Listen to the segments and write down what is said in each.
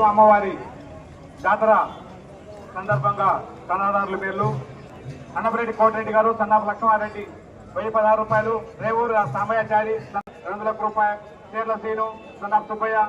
ప్రభుత్వ అమ్మవారి జాతర సందర్భంగా సన్నాదారుల పేర్లు అన్నపరెడ్డి కోటిరెడ్డి గారు సన్నాపు లక్ష్మారెడ్డి వెయ్యి పదహారు రూపాయలు రేవూరు సామయాచారి రెండు వందల రూపాయ చీర్ల సీను సన్నాపు సుబ్బయ్య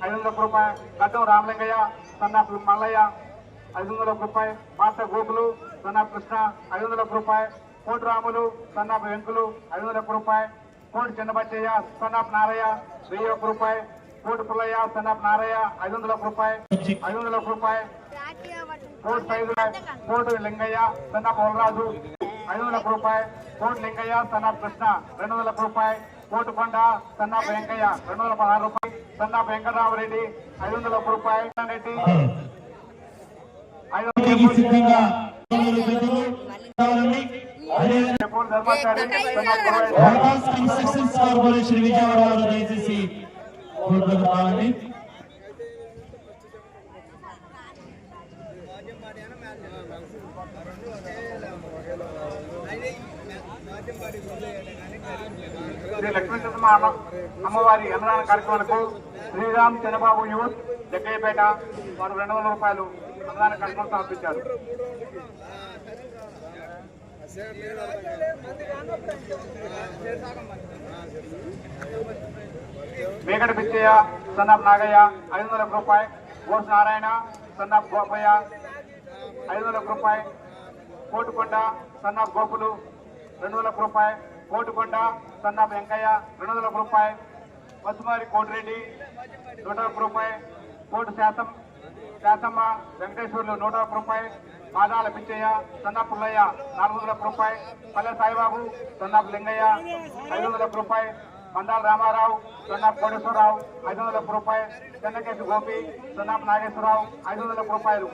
ఐదు వందల రూపాయ గడ్డం రామలింగయ్య సన్నాపు మల్లయ్య ఐదు వందల రూపాయ పాత గోకులు సన్నాపు కృష్ణ ఐదు వందల రూపాయ కోటి రాములు సన్నాపు వెంకులు ఐదు వందల రూపాయ కోటి చిన్నబచ్చయ్య సన్నాపు నారయ్య వెయ్యి ఒక రూపాయి కోటి పుల్లయ్య సన్నాపు నారయ్య ఐదు వందల రూపాయలు ఐదు వందల రూపాయలు. కోటి సైజు కోటి లింగయ్య సన్నాపు వలరాజు ఐదు వందల రూపాయలు. కోటి లింగయ్య సన్నాపు కృష్ణ రెండు వందల రూపాయలు. కోటి కొండ సన్నాపు వెంకయ్య రెండు వందల పదహారు రూపాయలు. సన్నాపు వెంకటరామరెడ్డి ఐదు వందల రూపాయలు. రెడ్డి ధర్మాచారి విజయవాడ దయచేసి కోర్టుకు రావాలని శ్రీ లక్ష్మీనరసింహ అమ్మవారి అన్నదాన కార్యక్రమాలకు శ్రీరామ్ చంద్రబాబు యూత్ జగ్గయ్యపేట వారు రెండు వందల రూపాయలు అన్నదాన కార్యక్రమం సమర్పించారు. మేకట పిచ్చయ్య సన్నాప్ నాగయ్య ఐదు వందల రూపాయి గోస్ నారాయణ సన్నాప్ గోపయ్య ఐదు వందల రూపాయి కోటుకొండ సన్నాప్ గోపులు రెండు వందల రూపాయి కోటుకొండ సన్నాప్ వెంకయ్య రెండు వందల రూపాయి పసుమారి కోటిరెడ్డి నూట రూపాయి కోటు శాతం శాతమ్మ వెంకటేశ్వర్లు నూట రూపాయి పాదాల పిచ్చయ్య సన్నాపుల్లయ్య నాలుగు వందల రూపాయి పల్లె సాయిబాబు సన్నాప్ లింగయ్య ఐదు వందల రూపాయి మందాల రామారావు సన్నాప్ కోటేశ్వరరావు ఐదు వందల రూపాయలు. చెన్నకేశి గోపి సన్నాప్ నాగేశ్వరరావు ఐదు వందల రూపాయలు.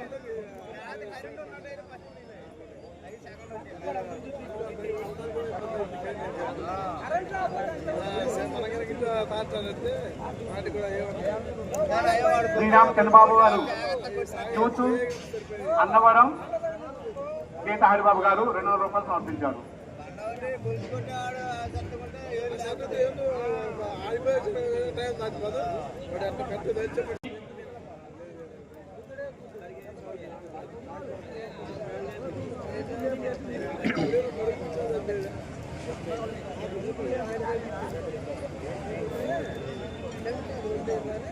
శ్రీరామ్ చంద్రబాబు గారు చూచు అన్నవరం గీత హరిబాబు గారు రెండు వందల రూపాయలు సమర్పించారు.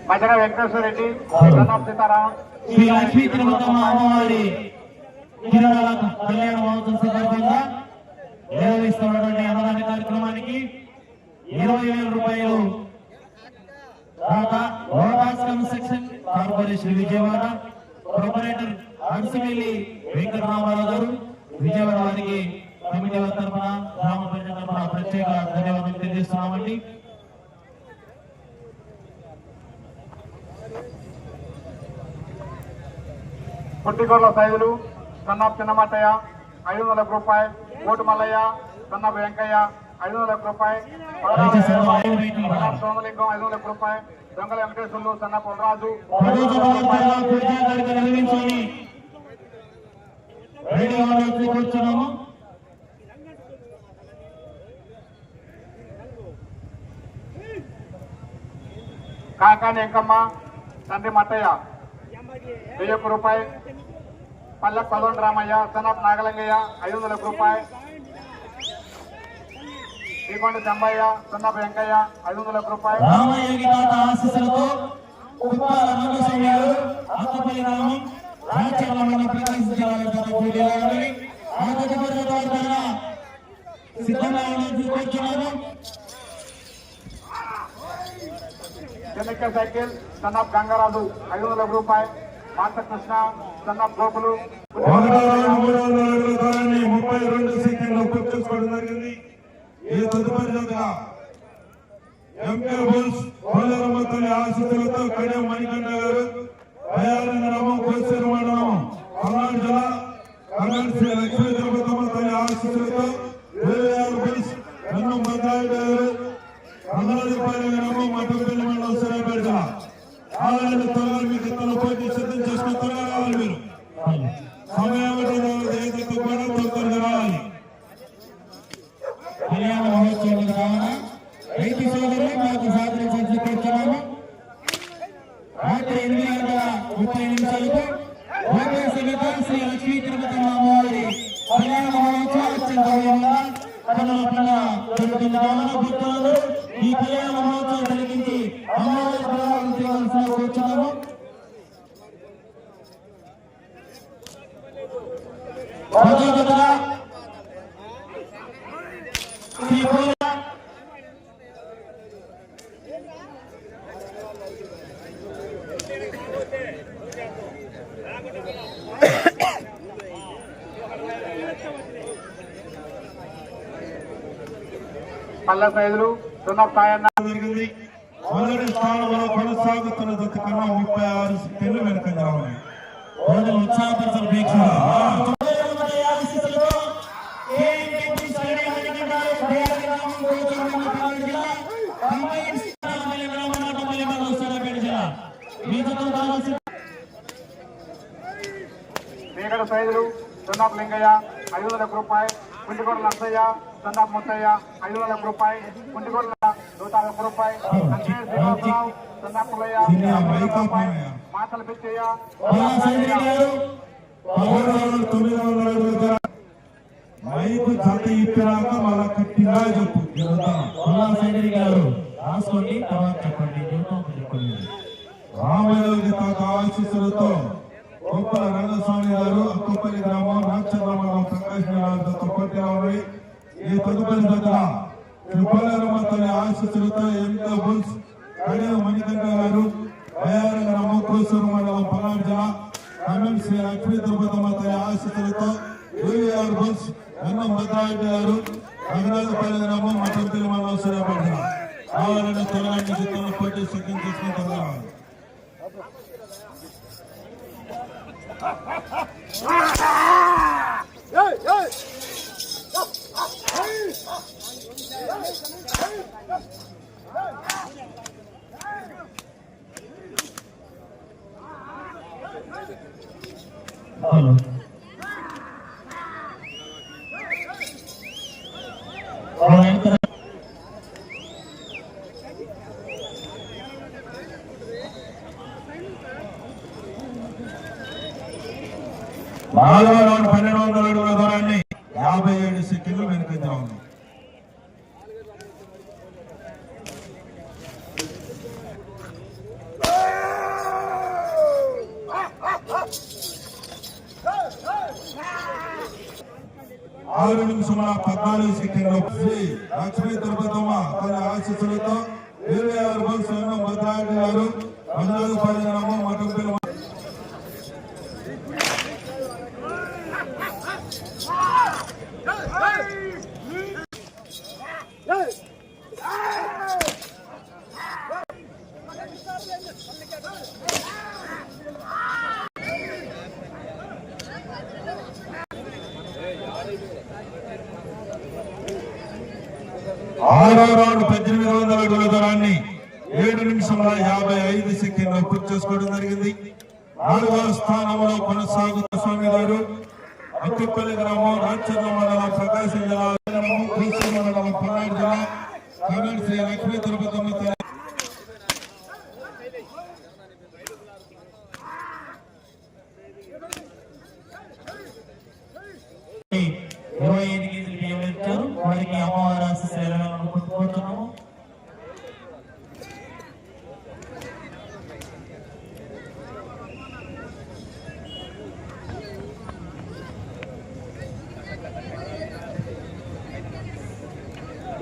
మధ్యన వెంకటేశ్వర రెడ్డి సన్నాప్ సీతారాం శ్రీ లక్ష్మీ అమ్మవారి తిరుమల కళ్యాణ మహోత్సవం సందర్భంగా నిర్వహిస్తున్నటువంటి అన్నదాన కార్యక్రమానికి ఇరవై వేల రూపాయలు. Construction corporation Vijayawada. Proprietor Ansimilli Venkataramarao garu. Vijayawada వారికి కమిటీ వారి తరఫున గ్రామ ప్రజల తరఫున ప్రత్యేక ధన్యవాదాలు తెలియజేస్తున్నామండి. పుట్టిగొర్ల సైదులు సన్నాప్ చిన్నమట్టయ్య ఐదు వందల రూపాయలు కోటి మల్లయ్య సన్నాప్ వెంకయ్య ఐదు వందల రూపాయలు దయచేసి అందరూ లైవ్ మీటింగ్ సన్నాప్ సోమలింగం ఐదు వందల రూపాయలు దొంగల వెంకటేశ్వర్లు సన్నాప్ పొలరాజు పదో తరగతి విద్యార్థులకు నిర్వహించాలని రెడీగా ఉండాల్సి కూర్చున్నాము కాకాని ఎంకమ్మ తండ్రి మట్టయ్య. వెయ్యి ఒక్క రూపాయి. పల్లె పదొండు రామయ్య సన్నాప్ నాగలింగయ్య ఐదు వందల రూపాయలు శ్రీకొండ చంబయ్య సన్నాప్ వెంకయ్య ఐదు వందల రూపాయలు. రామయోగి తాత ఆశీస్సులతో గారు సిద్ధంగా చెన్నక్క సైకిల్ సన్నాప్ గంగరాజు ఐదు వందల రూపాయలు. మాత కృష్ణ సన్నాప్ గోపులు. ముప్పై రెండు సెకండ్లు పూర్తించుకోవడం జరిగింది. ఈ తదుపరి జతగా ఎంకే బుల్స్ పోలరమ్మ తల్లి ఆశీస్సులతో కడియం మణికంఠ గారు దయానంద కోసేరు మండలం పల్నాడు జిల్లా శ్రీ లక్ష్మీ తిరుపతమ్మ తల్లి ఆశీస్సులతో బుల్స్ కన్నం బంగారు గారు గ్రామం మఠంపల్లి మండలం సూర్యాపేట జిల్లా త్వరగా మీకు తన పోటీ సిద్ధం చేసుకుని త్వరగా రావాలి మీరు సమయం దయచేసి కూడా తొందరగా రావాలి కళ్యాణ మహోత్సవం కావున రైతు సోదరులు మాకు సహకరించాల్సి కూర్చున్నాము రాజ్య రాత్రి ఎనిమిది గంటల ముప్పై నిమిషాలకు ఓకే సమేత శ్రీ లక్ష్మీ తిరుపతి అమ్మవారి కళ్యాణ మహోత్సవం అత్యంత వైభవంగా కథల పండుగ జరుగుతుంది ఈ పిల్లల మహోత్సవం కలిగించి అమ్మాయి ప్రభావం చేయవలసిన కూర్చున్నాము. పల్ల సైదులు సున్నా సాయన్న జరిగింది. మొదటి స్థానంలో కొనసాగుతున్న జత కన్నా ముప్పై ఆరు సెకండ్లు ఉన్నాయి సైదులు లింగయ్య ఐదు వందల రూపాయి కుంటికోట నర్సయ్య సున్నాపు ముత్తయ్య ఐదు వందల రూపాయి. కుంటికోట నూట అరవై రూపాయి. శ్రీనివాసరావు మైకా రూపాయి. మాతల పిచ్చయ్య. మైకు జత ఇప్పినాక మళ్ళా కట్టిగా చెప్పు. సంజయ్ గారు రాసుకోండి తర్వాత చెప్పండి. జీవితం చెప్పండి రామయోగి తాత ఆశీస్సులతో గొప్పల రంగస్వామి గారు అక్కుపల్లి గ్రామం జిల్లాతో పోటీలో ఉన్నాయి ఈ తదుపరి జత త్రిపురమ్మ తల్లి ఆశీస్సులతో ఎంతో బుల్స్ కడియ మణికంఠ గారు బయార గ్రామం కోసూరు మండలం పల్నాడు జిల్లా ఖమ్మం శ్రీ లక్ష్మీ తిరుపతమ్మ తల్లి ఆశీస్సులతో యూవీఆర్ బుల్స్ గారు గ్రామం చిత్రంలో పోటీ సిద్ధం చేసుకుని నాలుగో రౌండ్ పన్నెండు వందల అడుగుల దూరాన్ని యాభై ఏడు సెకండ్లు వెనుకంజ ఉంది ఆరు నిమిషముల పద్నాలుగు సెకండ్లు. శ్రీ లక్ష్మీ తిరుపతమ్మ తన ఆశీస్సులతో ఇరవై ఆరు బస్ భద్రారెడ్డి గారు మందలపల్లి గ్రామం ఆరో రౌండ్ పద్దెనిమిది వందల అడుగుల దూరాన్ని ఏడు నిమిషంలో యాభై ఐదు సెకండ్లో పూర్తి చేసుకోవడం జరిగింది. నాలుగవ స్థానంలో కొనసాగుతున్న స్వామి గారు అక్కిపల్లి గ్రామం రాచర్ల మండలం ప్రకాశం జిల్లా మండలం పల్నాడు జిల్లా కమిటీ శ్రీ లక్ష్మీ తిరుపతి తల్లి ఇరవై ఐదు కేజీలు బియ్యం ఇచ్చారు వారికి అమ్మవారి ఆశీస్సులు కోరుతున్నాము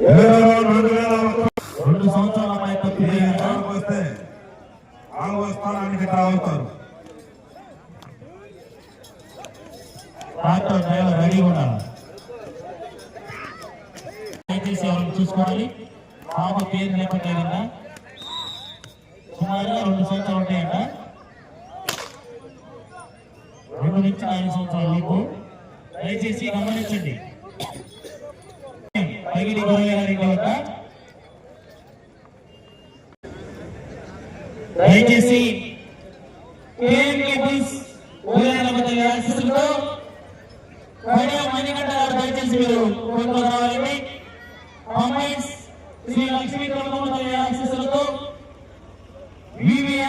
ఏడో రౌండ్ రెండు వేల ఒక్క రెండు సంవత్సరాల అమ్మాయి తప్పిపోయి ఆరుకు వస్తే నాలుగో స్థానానికి రావుతారు ట్రాక్టర్ డ్రైవర్ రెడీ ఉండాలి దయచేసి ఎవరు చూసుకోవాలి పాప పేరు లేకుండా సుమారుగా రెండు సంవత్సరాలు ఉంటాయంట రెండు నుంచి నాలుగు సంవత్సరాల లోపు దయచేసి గమనించండి. పగిలి గురయ్య గారి వద్ద దయచేసి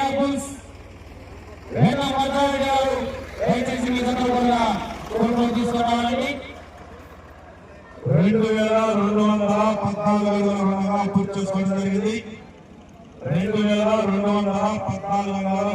కానిస్టేబుల్స్ వేద మద్రావి గారు దయచేసి సందర్భంగా కుటుంబం తీసుకోవాలని. రెండు వేల రెండు వందల పద్నాలుగు వందల రుణంగా పూర్తి చేసుకోవడం జరిగింది. రెండు వేల రెండు వందల పద్నాలుగు వందల